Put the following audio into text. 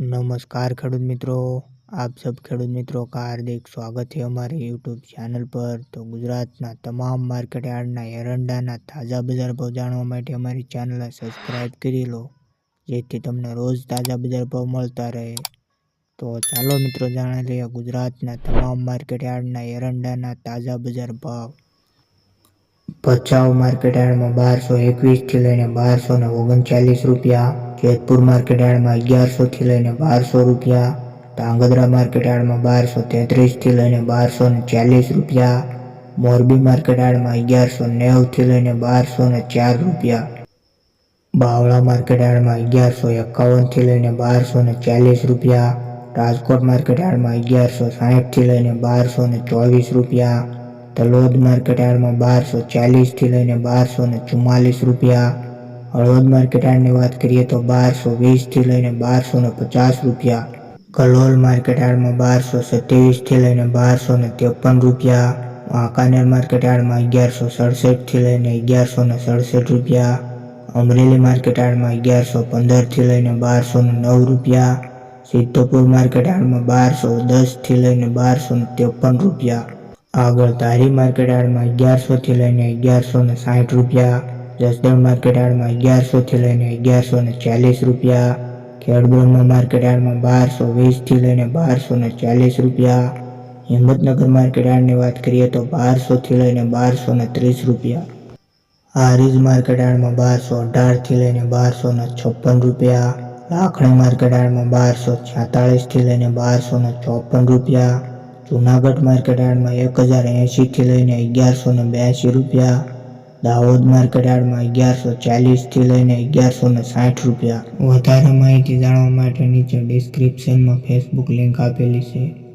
નમસ્કાર ખેડૂત મિત્રો, આપ સબ ખેડૂત મિત્રો કા હાર્દિક સ્વાગત છે અમારી યુટ્યુબ ચેનલ પર. તો ગુજરાતના તમામ માર્કેટયાર્ડના એરંડાના તાજા બજાર ભાવ જાણવા માટે અમારી ચેનલને સબસ્ક્રાઈબ કરી લો, જેથી તમને રોજ તાજા બજાર ભાવ મળતા રહે. તો ચાલો મિત્રો, જાણી લઈએ ગુજરાતના તમામ માર્કેટયાર્ડના એરંડાના તાજા બજાર ભાવ. ભચાઉ માર્કેટયાર્ડમાં બારસો એકવીસથી લઈને બારસો ને ઓગણચાલીસ રૂપિયા જેતપુર માર્કેટ યાર્ડમાં અગિયારસોથી લઈને બારસો રૂપિયા, ધાંગધ્રા માર્કેટ યાર્ડમાં બારસો તેત્રીસથી લઈને બારસો ને ચાલીસ રૂપિયા, મોરબી માર્કેટ યાર્ડમાં અગિયારસો નેવથી લઈને બારસો ને ચાર રૂપિયા. બાવળા માર્કેટ યાર્ડમાં અગિયારસો એકાવનથી લઈને બારસો ને ચાલીસ રૂપિયા, રાજકોટ માર્કેટ યાર્ડમાં અગિયારસો સાહીઠથી લઈને બારસો ને ચોવીસ રૂપિયા, તલોદ માર્કેટ યાર્ડમાં બારસો ચાલીસથી લઈને બારસો ને ચુમ્માલીસ રૂપિયા હળવદ માર્કેટ યાર્ડની વાત કરીએ તો બારસો વીસથી લઈને બારસો ને પચાસ રૂપિયા. કલોલ માર્કેટ યાર્ડમાં બારસો સત્યાવીસથી લઈને બારસો ને ત્રેપન રૂપિયા. વાંકાનેર માર્કેટ યાર્ડમાં અગિયારસો સડસઠથી લઈને અગિયારસો ને સડસઠ રૂપિયા. અમરેલી માર્કેટ યાર્ડમાં અગિયારસો પંદરથી લઈને બારસો નવ રૂપિયા. સિદ્ધપુર માર્કેટ યાર્ડમાં બારસો દસથી લઈને બારસો ત્રેપન રૂપિયા. આગળ ધારી માર્કેટ યાર્ડમાં અગિયારસોથી લઈને અગિયારસો ને સાઠ રૂપિયા. જસદણ માર્કેટ યાર્ડમાં અગિયારસોથી લઈને અગિયારસો ને ચાલીસ રૂપિયા. ખેડબ્રહ્મા માર્કેટ યાર્ડમાં બારસો વીસથી લઈને બારસો ને ચાલીસ રૂપિયા. હિંમતનગર માર્કેટ યાર્ડની વાત કરીએ તો બારસોથી લઈને બારસો ને ત્રીસ રૂપિયા. હારીજ માર્કેટ યાર્ડમાં બારસો અઢારથી લઈને બારસો ને છપ્પન રૂપિયા. લાખણી માર્કેટ યાર્ડમાં બારસો છેતાળીસથી લઈને બારસો ને ચોપન રૂપિયા. જુનાગઢ માર્કેટ યાર્ડમાં એક હજાર એંશીથી લઈને અગિયારસો ને બ્યાસી રૂપિયા. દાહોદ માર્કેટયાર્ડમાં અગિયારસો ચાલીસથી લઈને અગિયારસો ને સાઠ રૂપિયા. વધારે માહિતી જાણવા માટે નીચે ડિસ્ક્રિપ્શનમાં ફેસબુક લિંક આપેલી છે.